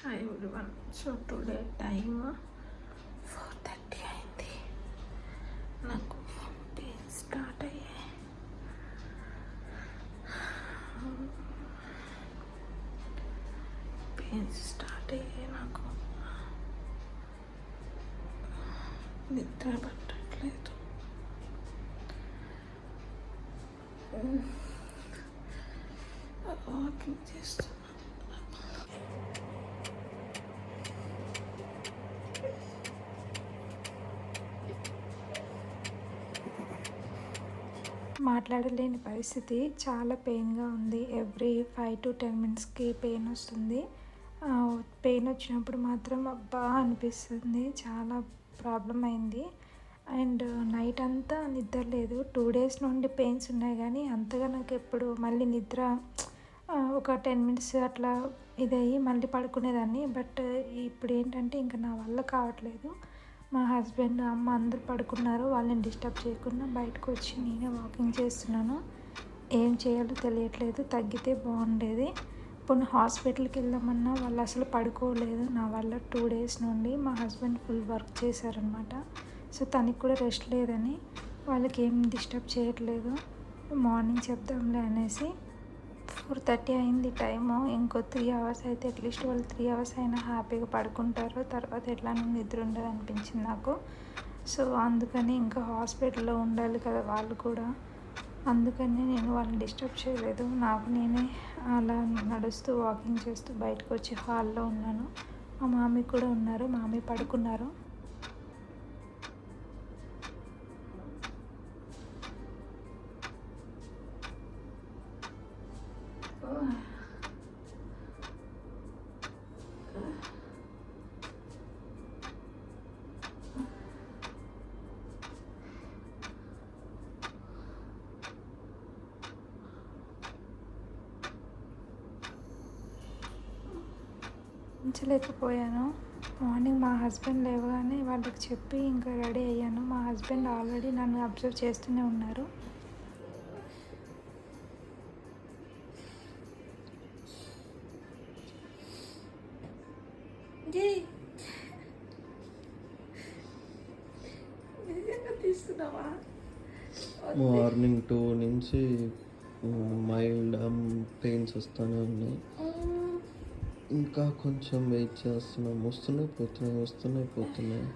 Hi everyone so today time four thirty అయింది నాకు pain start అయ్యాయి పెయిన్స్ స్టార్ట్ అయ్యాయి నాకు. నిద్ర పట్టట్లేదు. Hmm. వాకింగ్ చేస్తాను మాట్లాడలేని పరిస్థితి. చాలా పెయిన్గా ఉంది. ఎవ్రీ ఫైవ్ టు టెన్ మినిట్స్కి పెయిన్ వస్తుంది. పెయిన్ వచ్చినప్పుడు మాత్రం అబ్బా అనిపిస్తుంది. చాలా ప్రాబ్లం అయింది. అండ్ నైట్ అంతా నిద్ర లేదు. టూ డేస్ నుండి పెయిన్స్ ఉన్నాయి కానీ అంతగా నాకు ఎప్పుడు మళ్ళీ నిద్ర ఒక టెన్ మినిట్స్ అట్లా ఇదయ్యి మళ్ళీ పడుకునేదాన్ని. బట్ ఇప్పుడు ఏంటంటే ఇంకా నా వల్ల కావట్లేదు. మా హస్బెండ్ అమ్మ అందరు పడుకున్నారు. వాళ్ళని డిస్టర్బ్ చేయకుండా బయటకు వచ్చి నేనే వాకింగ్ చేస్తున్నాను. ఏం చేయాలో తెలియట్లేదు. తగ్గితే బాగుండేది. ఇప్పుడు హాస్పిటల్కి వెళ్దామన్నా వాళ్ళు అసలు పడుకోలేదు. నా వల్ల టూ డేస్ నుండి మా హస్బెండ్ ఫుల్ వర్క్ చేశారనమాట సో తనకి కూడా రెస్ట్ లేదని వాళ్ళకి ఏం డిస్టర్బ్ చేయట్లేదు. మార్నింగ్ చెప్దాంలే అనేసి ఫోర్ థర్టీ అయింది టైము. ఇంకో త్రీ అవర్స్ అయితే అట్లీస్ట్ వాళ్ళు త్రీ అవర్స్ అయినా హ్యాపీగా పడుకుంటారు. తర్వాత ఎట్లా నిద్ర ఉండదు అనిపించింది నాకు. సో అందుకని ఇంకా హాస్పిటల్లో ఉండాలి కదా వాళ్ళు కూడా. అందుకని నేను వాళ్ళని డిస్టర్బ్ చేయలేదు. నాకు నేనే అలా నడుస్తూ వాకింగ్ చేస్తూ బయటకు వచ్చి హాల్లో ఉన్నాను. మా మామీ కూడా ఉన్నారు. మామీ పడుకున్నారు. ఉంచలేకపోయాను. మార్నింగ్ మా హస్బెండ్ లేవగానే వాళ్ళకి చెప్పి ఇంకా రెడీ అయ్యాను. మా హస్బెండ్ ఆల్రెడీ నన్ను అబ్జర్వ్ చేస్తూనే ఉన్నారు. తీసుకున్నావా మార్నింగ్ టూ నుంచి మైల్డ్ పెయిన్స్ వస్తూనే ఉన్నాయి. ఇంకా కొంచెం వెయిట్ చేస్తున్నాం. వస్తున్నాయి పోతున్నాయి వస్తున్నాయి పోతున్నాయి.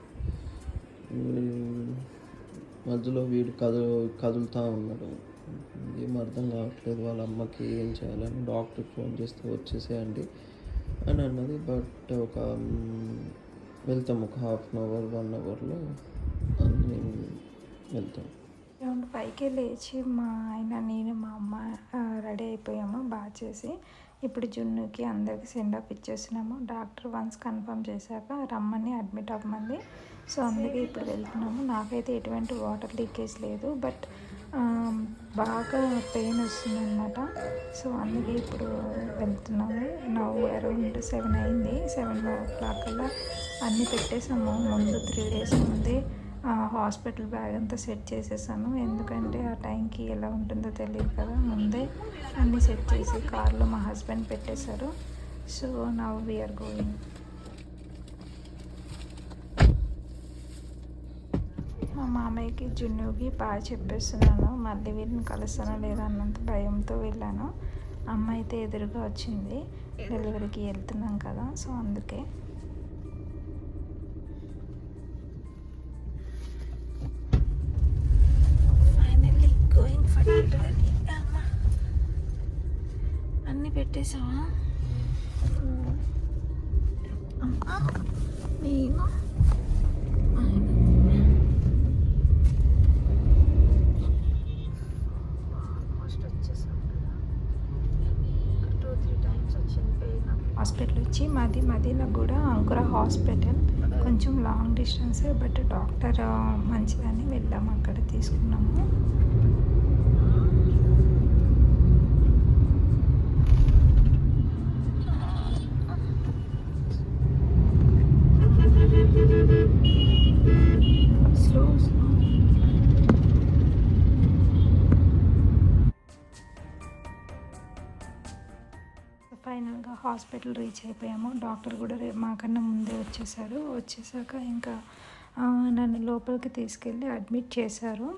మధ్యలో వీడు కదులు కదులుతూ ఉన్నాడు. ఏం అర్థం కావట్లేదు. వాళ్ళ అమ్మకి ఏం చేయాలని డాక్టర్ ఫోన్ చేస్తే వచ్చేసేయండి అని అన్నది. బట్ ఒక వెళ్తాం. ఒక హాఫ్ అన్ అవర్ వన్ అవర్లో అన్నీ వెళ్తాం. అరౌండ్ లేచి మా ఆయన నేను మా అమ్మ రెడీ అయిపోయాము. బాగా చేసి ఇప్పుడు జున్నుకి అందరికి సెండ్ ఆఫ్ ఇచ్చేసినాము డాక్టర్ వన్స్ కన్ఫర్మ్ చేశాక రమ్మని అడ్మిట్ అవ్వమంది. సో అందుకే ఇప్పుడు వెళ్తున్నాము. నాకైతే ఎటువంటి వాటర్ లీకేజ్ లేదు. బట్ బాగా పెయిన్ వస్తుంది అనమాట సో అందుకే ఇప్పుడు వెళ్తున్నాము. నవ్వు అరౌండ్ సెవెన్ అయింది. సెవెన్ ఓ క్లాక్ అలా అన్నీ పెట్టేసాము. ముందు త్రీ డేస్ ముందే హాస్పిటల్ బ్యాగ్ అంతా సెట్ చేసేసాను. ఎందుకంటే ఆ టైంకి ఎలా ఉంటుందో తెలియదు కదా. ముందే అన్నీ సెట్ చేసి కార్లో మా హస్బెండ్ పెట్టేశారు. So now we're going. మా మామయ్యకి జున్నుకి బాగా చెప్పేస్తున్నాను. మళ్ళీ వీరిని కలుస్తానో లేదా అన్నంత భయంతో వెళ్ళాను. అమ్మ అయితే ఎదురుగా వచ్చింది. డెలివరీకి వెళ్తున్నాం కదా. సో అందుకే అన్నీ పెట్టేసావా అమ్మా నేను హాస్పిటల్ వచ్చి మాది మదీనా కూడా అంకుర హాస్పిటల్. కొంచెం లాంగ్ డిస్టెన్స్ బట్ డాక్టర్ మంచిదని వెళ్ళాము అక్కడ తీసుకుని హాస్పిటల్ రీచ్ అయిపోయాము. డాక్టర్ కూడా రే మాకన్నా ముందే వచ్చేసారు. వచ్చేసాక ఇంకా నన్ను లోపలికి తీసుకెళ్ళి అడ్మిట్ చేశారు.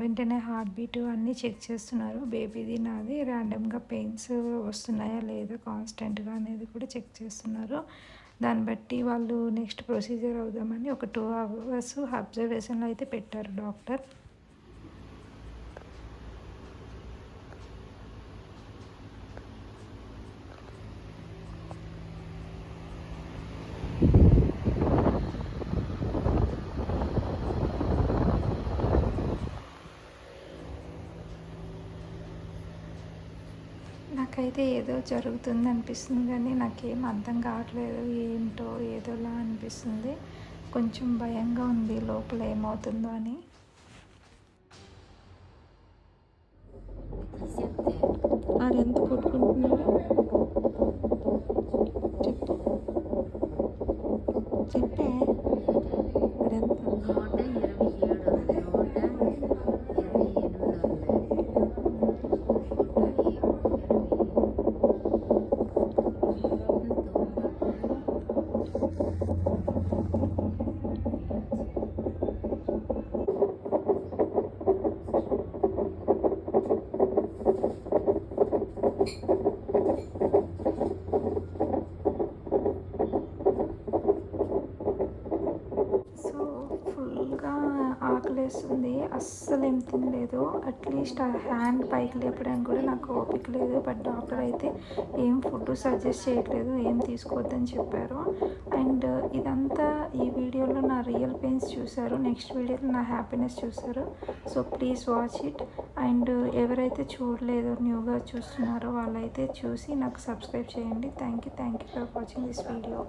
వెంటనే హార్ట్ బీట్ అన్నీ చెక్ చేస్తున్నారు. బేబీది నాది. ర్యాండమ్గా పెయిన్స్ వస్తున్నాయా లేదా కాన్స్టెంట్గా అనేది కూడా చెక్ చేస్తున్నారు. దాన్ని బట్టి వాళ్ళు నెక్స్ట్ ప్రొసీజర్ అవుదామని ఒక టూ అవర్స్ అబ్జర్వేషన్లో అయితే పెట్టారు డాక్టర్. అయితే ఏదో జరుగుతుంది అనిపిస్తుంది కానీ నాకేం అర్థం కావట్లేదు. ఏంటో ఏదోలా అనిపిస్తుంది. కొంచెం భయంగా ఉంది లోపల ఏమవుతుందో అని. ఆడెంత కొట్టుకుంటున్నాడు చెప్పు చెప్పే ఆడెంత నూట ఇరవై ఏడు ఉంది నూట ఇరవై ఎనిమిది ఉంది సో ఫుల్గా ఆకలేస్తుంది. అస్సలు ఏం తినలేదు. అట్లీస్ట్ ఆ హ్యాండ్ పైకి లేపడానికి కూడా నాకు ఓపిక లేదు. బట్ డాక్టర్ అయితే ఏం ఫుడ్ సజెస్ట్ చేయట్లేదు ఏం తీసుకోవద్దని చెప్పారు. అండ్ ఇదంతా ఈ వీడియోలో నా రియల్ పెయిన్స్ చూశారు. నెక్స్ట్ వీడియోలో నా హ్యాపీనెస్ చూశారు. So please watch it. And ఎవరైతే చూడలేదు న్యూగా చూస్తున్నారో వాళ్ళైతే చూసి నాకు సబ్స్క్రైబ్ చేయండి. Thank you thank you for watching this video.